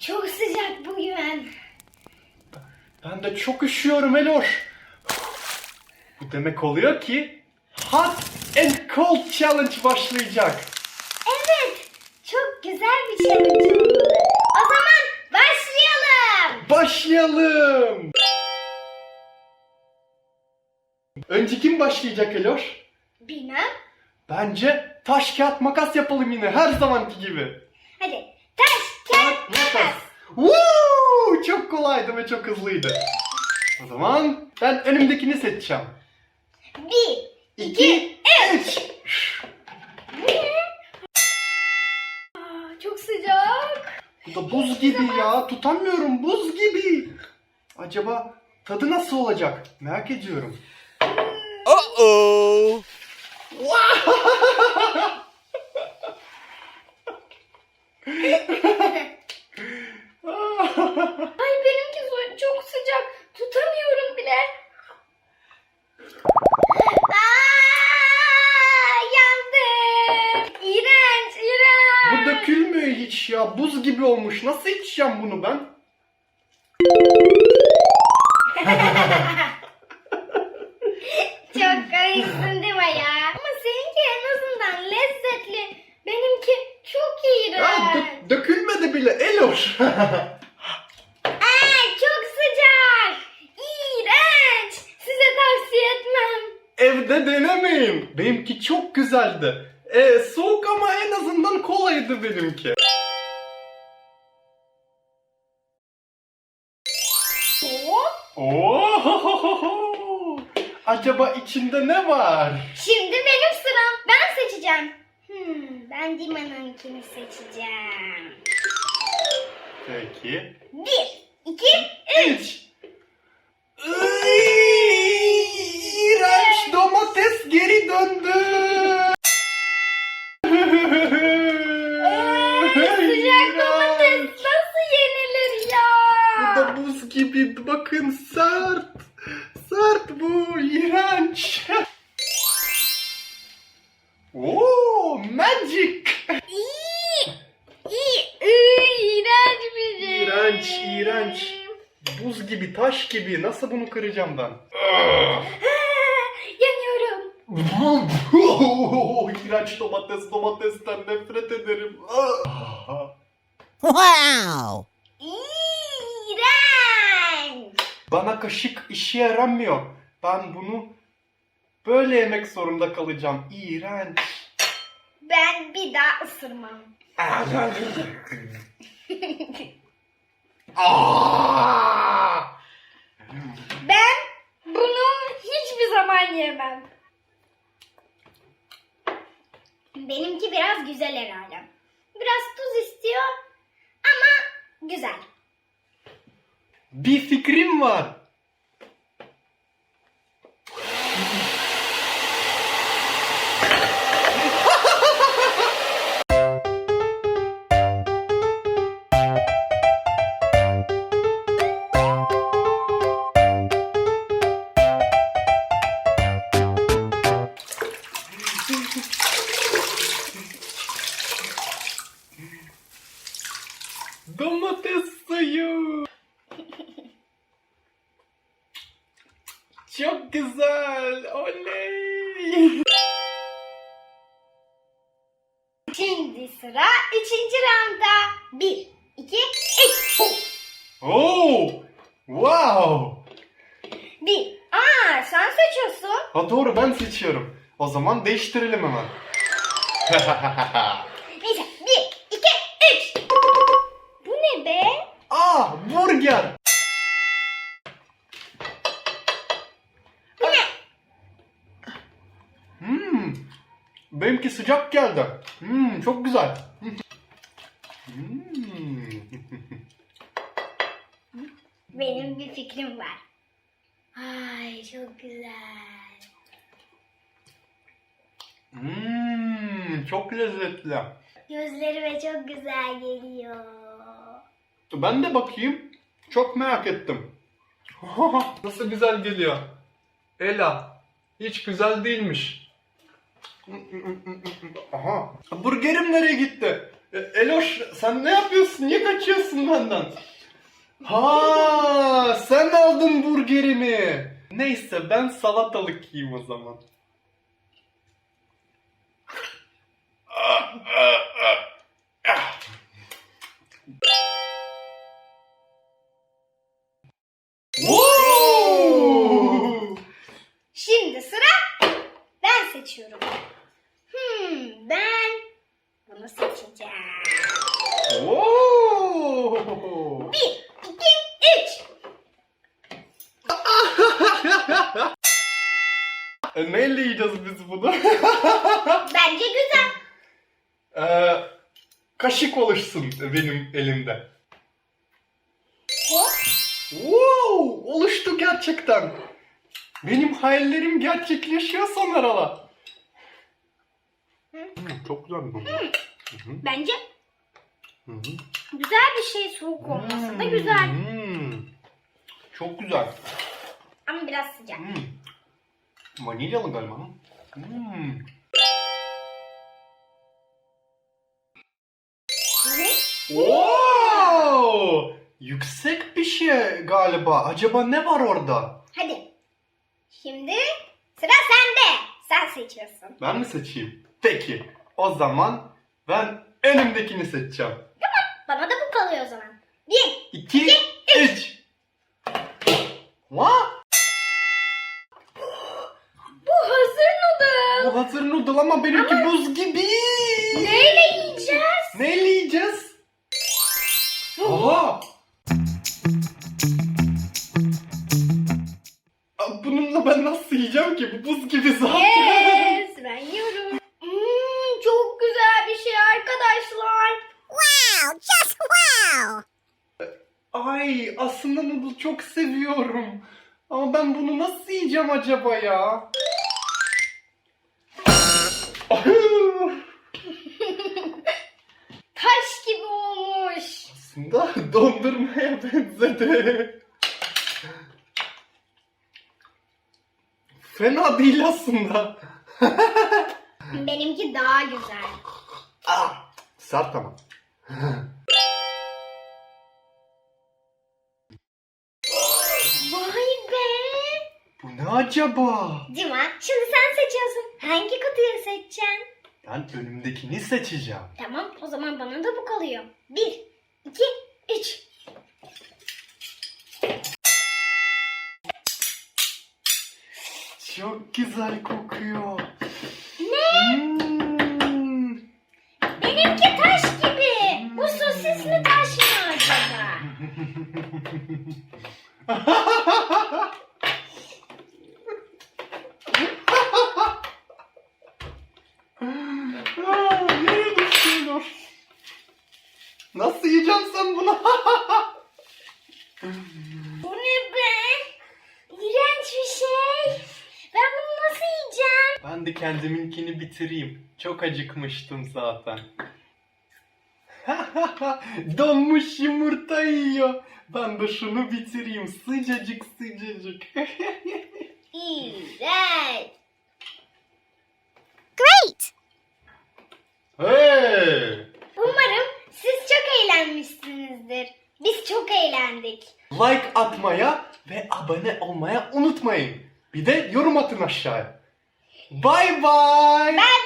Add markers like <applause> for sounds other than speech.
Çok sıcak bugün. Ben de çok üşüyorum Eloş. Bu demek oluyor ki Hot and Cold Challenge başlayacak. Evet. Çok güzel bir challenge olmalı. O zaman başlayalım. Başlayalım. Önce kim başlayacak Eloş? Bilmem. Bence taş kağıt makas yapalım yine her zamanki gibi. Hadi. Taş, kağıt, makas. Woo! Çok kolaydı ve çok hızlıydı. O zaman ben önümdekini seçeceğim. Bir, İki, üç. Aa, çok sıcak. Bu da buz gibi ya. Tutamıyorum buz gibi. Acaba tadı nasıl olacak? Merak ediyorum. Uh-oh. <laughs> <laughs> Ay benimki çok sıcak. Tutamıyorum bile. Aa, yandım. İğrenç, Bu iğrenç. dökülmüyor hiç ya. Buz gibi olmuş. Nasıl içeceğim bunu ben? <laughs> Çok komiksin değil mi ya? Ama seninki en azından lezzetli. Benimki çok Ya iğrenç. dö- dökülmedi bile Aa, çok sıcak. İğrenç. Size tavsiye etmem. Evde denemeyin. Benimki çok güzeldi. E, soğuk ama en azından kolaydı benimki. Oo! Acaba içinde ne var? Şimdi benim sıram. Ben seçeceğim. Hmm, ben Dima'nınkini seçeceğim. Peki. Bir, iki, üç. Iy, İğrenç domates geri döndü. Sıcak domates nasıl yenilir ya? Bu da buz gibi. Bakın İğrenç, iğrenç. Buz gibi, taş gibi. Nasıl bunu kıracağım ben? <laughs> Yanıyorum. <laughs> İğrenç domates, domatesten nefret ederim. <laughs> Wow. İğrenç. Bana kaşık işe yaramıyor. Ben bunu böyle yemek zorunda kalacağım. İğrenç. Ben bir daha ısırmam. Aa! Ben bunu hiçbir zaman yemem. Benimki biraz güzel herhalde. Biraz tuz istiyor ama güzel. Bir fikrim var. Şimdi sıra üçüncü rounda. Bir, iki, üç. Oo! Wow! Bir. Aa sen seçiyorsun. Ha doğru ben seçiyorum. O zaman değiştirelim hemen. <laughs> Neyse bir, iki, üç. Bu ne be? ah burger. Bu ne? Hmm. Benimki sıcak geldi. Hmm, çok güzel. Hmm. <laughs> Benim bir fikrim var. Ay çok güzel. Hmm, çok lezzetli. Gözlerime çok güzel geliyor. Ben de bakayım. Çok merak ettim. <laughs> Nasıl güzel geliyor. Ela. Hiç güzel değilmiş. Aha. Burgerim nereye gitti? E, Eloş sen ne yapıyorsun? Niye kaçıyorsun benden? Ha, sen aldın burgerimi. Neyse ben salatalık yiyeyim o zaman. Woo! Ben seçiyorum. Hmm, ben bunu seçeceğim. Woo! Bir, iki, üç. E, neyle yiyeceğiz biz bunu? <laughs> Bence güzel. Ee, kaşık oluşsun benim elimde. Wow, oluştu gerçekten. Benim hayallerim gerçekleşiyor Sonarala. Hmm, çok güzel bu. Hı Bence hı. güzel bir şey soğuk olması da güzel. Hmm, Çok güzel. Ama biraz sıcak. Hmm. Vanilyalı galiba. Hmm. Ne? Yüksek bir şey galiba. Acaba ne var orada? Hadi. Şimdi sıra sende. Sen seçiyorsun. Ben mi seçeyim? Peki. O zaman ben önümdekini seçeceğim. Bana da bu kalıyor o zaman. Bir. 2 3 What? Bu hazır noodle. Bu hazır noodle ama benimki buz gibi. Neyle yiyeceğiz? Neyle yiyeceğiz? Oha! Aa, Bununla ben nasıl yiyeceğim ki? Bu buz gibi zaten. Yes, ben yiyorum. Hmm, çok güzel bir şey arkadaşlar. Wow, just wow! Ay aslında noodle çok seviyorum. Ama ben bunu nasıl yiyeceğim acaba ya? <laughs> Taş gibi olmuş. aslında dondurmaya benzedi. Fena değil aslında. Benimki daha güzel. Ah, sert ama. Vay be. Bu ne acaba? Dima şimdi sen seçiyorsun. Hangi kutuyu seçeceksin? Ben önümdekini seçeceğim. Tamam o zaman bana da bu kalıyor. Bir, iki, üç. Çok güzel kokuyor. Ne? Hmm. Benimki taş gibi. Bu sosisli taş mı acaba? <laughs> Aa, Nereye düşüyor? Yiyeceğim sen bunu? <laughs> Bu ne be? İğrenç bir şey. Ben bunu nasıl yiyeceğim? ben de kendiminkini bitireyim. Çok acıkmıştım zaten. <laughs> Donmuş yumurta yiyor. Ben de şunu bitireyim. Sıcacık sıcacık. <laughs> İğrenç. Çok eğlendik. Like atmaya ve abone olmaya unutmayın. Bir de yorum atın aşağıya. Bye bye. Bye